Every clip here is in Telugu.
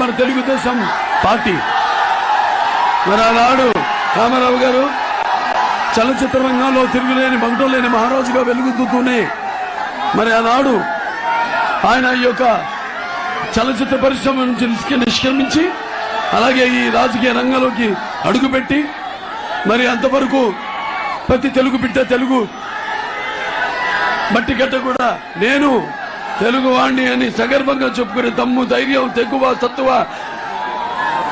మన తెలుగుదేశం పార్టీ. మరి ఆనాడు రామారావు గారు చలనచిత్ర రంగంలో తిరుగులేని మగటం లేని మహారాజుగా వెలుగుతూనే మరి ఆనాడు ఆయన ఈ యొక్క చలనచిత్ర పరిశ్రమ నుంచి నిష్క్రమించి అలాగే ఈ రాజకీయ రంగంలోకి అడుగుపెట్టి మరి అంతవరకు ప్రతి తెలుగు బిడ్డ తెలుగు మట్టి గడ్డ కూడా నేను తెలుగువాణ్ణి అని సగర్భంగా చెప్పుకునే దమ్ము ధైర్యం తెగువ సత్తువ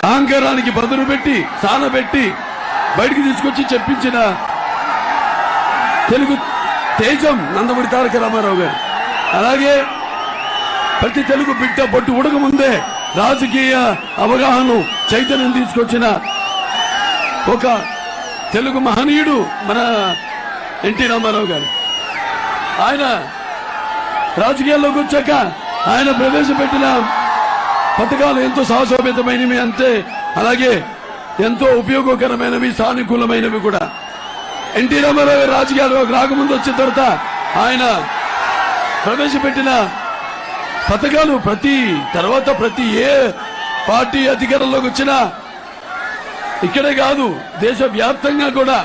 అహంకారానికి బదులు పెట్టి సానబెట్టి బయటికి తీసుకొచ్చి చెప్పించిన తెలుగు తేజం నందమూరి తారక రామారావు గారు. అలాగే ప్రతి తెలుగు బిడ్డ బొట్టు ఉడక ముందే రాజకీయ అవగాహన చైతన్యం తీసుకొచ్చిన ఒక తెలుగు మహనీయుడు మన ఎన్టీ రామారావు గారు. ఆయన రాజకీయాల్లోకి వచ్చాక ఆయన ప్రవేశపెట్టిన పథకాలు ఎంతో సాహసోపేతమైనవి అంతే. అలాగే ఎంతో ఉపయోగకరమైనవి సానుకూలమైనవి కూడా. ఎన్టీ రామారావు రాజకీయాల్లోకి రాకముందు వచ్చిన తర్వాత ఆయన ప్రవేశపెట్టిన పథకాలు ప్రతి తర్వాత ప్రతి ఏ పార్టీ అధికారంలోకి వచ్చినా ఇక్కడే కాదు దేశ వ్యాప్తంగా కూడా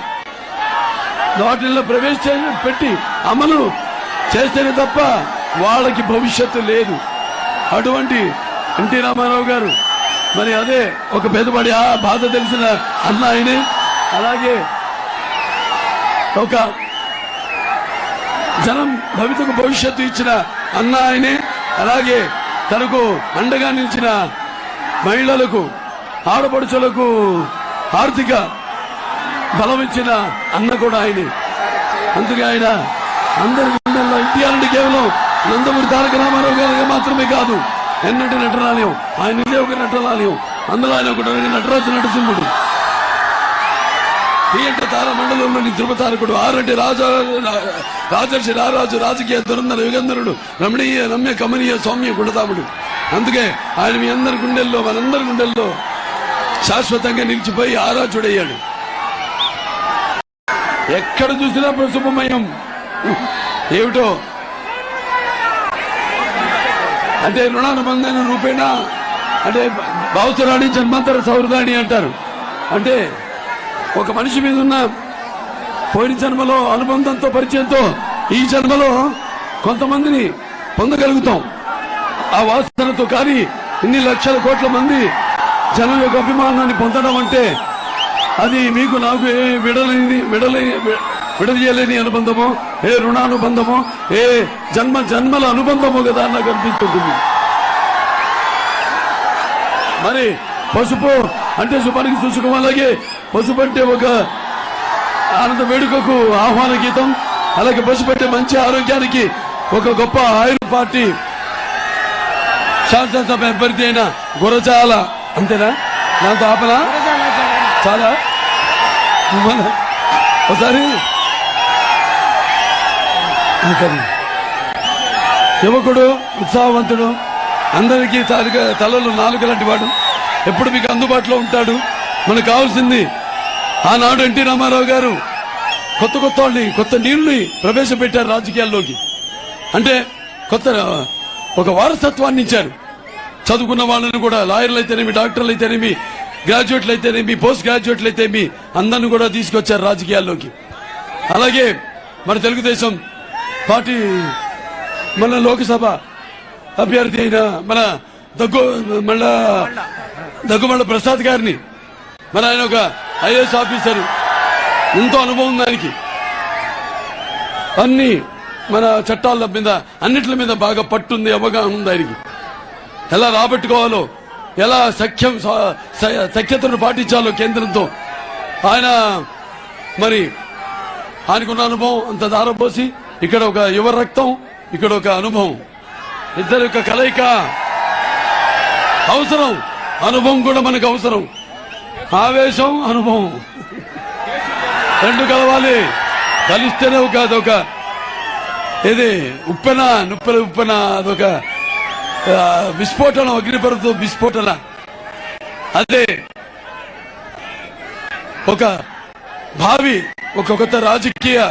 వాటిల్లో ప్రవేశ పెట్టి అమలు చేస్తేనే తప్ప వాళ్ళకి భవిష్యత్తు లేదు. అటువంటి ఎన్టీ రామారావు గారు మరి అదే ఒక పెద్దబడి ఆ బాధ తెలిసిన అన్న ఆయనే అలాగే ఒక జనం భవితకు భవిష్యత్తు ఇచ్చిన అన్న ఆయనే అలాగే తనకు అండగా నిలిచిన మహిళలకు ఆడపడుచులకు ఆర్థిక బలం ఇచ్చిన అన్న కూడా ఆయనే. అందుకే ఆయన అందరి గుండెల్లో ఇండియాలంటే కేవలం నందమూరి తారక రామారావు గారు మాత్రమే కాదు ఎన్నటి నటనాలయం ఆయన ఇదే ఒక నటనాలయం అందులో ఆయన ఒక నటరాజు నటసింహుడు. ఈ అంటే తార మండలంలోని ధృవతారకుడు ఆరంటే రాజా రాజర్షి రారాజు రాజకీయ దురంధర యుగంధరుడు రమణీయ రమ్య కమనీయ సౌమ్య గుణతాముడు. అందుకే ఆయన మీ అందరి గుండెల్లో మనందరి గుండెల్లో శాశ్వతంగా నిలిచిపోయి ఆరాజుడయ్యాడు ఎక్కడ చూసినా ప్రశుభమయం ఏమిటో అంటే రుణానుబంధన రూపేణ? అంటే భావసరాణి జన్మాంతర సౌరదాణి అంటారు. అంటే ఒక మనిషి మీద ఉన్న పోయిన జన్మలో అనుబంధంతో పరిచయంతో ఈ జన్మలో కొంతమందిని పొందగలుగుతాం. ఆ వాసనతో కానీ ఇన్ని లక్షల కోట్ల మంది జనం యొక్క అభిమానాన్ని పొందడం అంటే అది మీకు నాకు ఏ విడలేని విడలే విడదీయలేని అనుబంధమో? ఏ రుణానుబంధమో ఏ జన్మ జన్మల అనుబంధమో కదా నాకు అనిపిస్తుంటుంది మరి పసుపు అంటే శుభానికి చూసుకోం అలాగే పసుపు అంటే ఒక ఆనంద వేడుకకు ఆహ్వాన గీతం అలాగే పసుపు అంటే మంచి ఆరోగ్యానికి ఒక గొప్ప ఆయుర్ పార్టీ. శాసనసభ అభ్యర్థి అయిన గురజాల అంతేనా? దాంతో ఆపలా చాలా. ఒకసారి. యువకుడు ఉత్సాహవంతుడు అందరికీ తాలూకా తలలో నాలుగు లాంటి వాడు. ఎప్పుడు మీకు అందుబాటులో ఉంటాడు? మనకు కావాల్సింది ఆనాడు ఎన్టీ రామారావు గారు కొత్త కొత్త వాళ్ళని కొత్త నీళ్ళని ప్రవేశపెట్టారు రాజకీయాల్లోకి. అంటే కొత్త ఒక వారసత్వాన్ని ఇచ్చారు. చదువుకున్న వాళ్ళని కూడా లాయర్లు అయితేనేమి డాక్టర్లు అయితేనేమి గ్రాడ్యుయేట్లు అయితేనేమి పోస్ట్ గ్రాడ్యుయేట్లు అయితేమి అందరిని కూడా తీసుకొచ్చారు రాజకీయాల్లోకి. అలాగే మన తెలుగుదేశం పార్టీ మన లోకసభ అభ్యర్థి అయిన మన దగ్గు మళ్ళా దగ్గుమళ్ళ ప్రసాద్ గారిని మన ఆయన ఒక ఐఏఎస్ ఆఫీసర్. ఎంతో అనుభవం దానికి అన్ని మన చట్టాల మీద అన్నిటి మీద బాగా పట్టుంది అవగాహన ఉంది ఆయనకి. ఎలా రాబట్టుకోవాలో ఎలా సఖ్యం సఖ్యతను పాటించాలో కేంద్రంతో ఆయన మరి ఆయనకున్న అనుభవం అంత దారపోసి ఇక్కడ ఒక యువ రక్తం ఇక్కడ ఒక అనుభవం. ఇద్దరు యొక్క కలయిక. అవసరం. అనుభవం కూడా మనకు అవసరం. ఆవేశం అనుభవం. రెండు కలవాలి. కలిస్తేనే ఒక అదొక ఇది ఉప్పెన నుప్పెన ఉప్పెన అదొక విస్ఫోటనం అగ్నిపర్వతం విస్ఫోటన. అదే ఒక భావి ఒక కొత్త రాజకీయ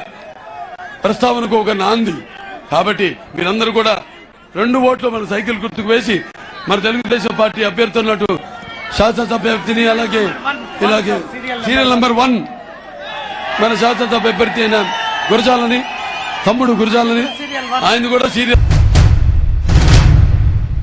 ప్రస్తావనకు ఒక నాంది. కాబట్టి మీరందరూ కూడా రెండు ఓట్లు మన సైకిల్ గుర్తుకు వేసి మన తెలుగుదేశం పార్టీ అభ్యర్థి ఉన్నట్టు శాసనసభ అభ్యర్థిని అలాగే ఇలాగే సీరియల్ నంబర్ వన్ మన శాసనసభ అభ్యర్థి అయిన గురజాలని తమ్ముడు గురజాలని ఆయన కూడా సీరియల్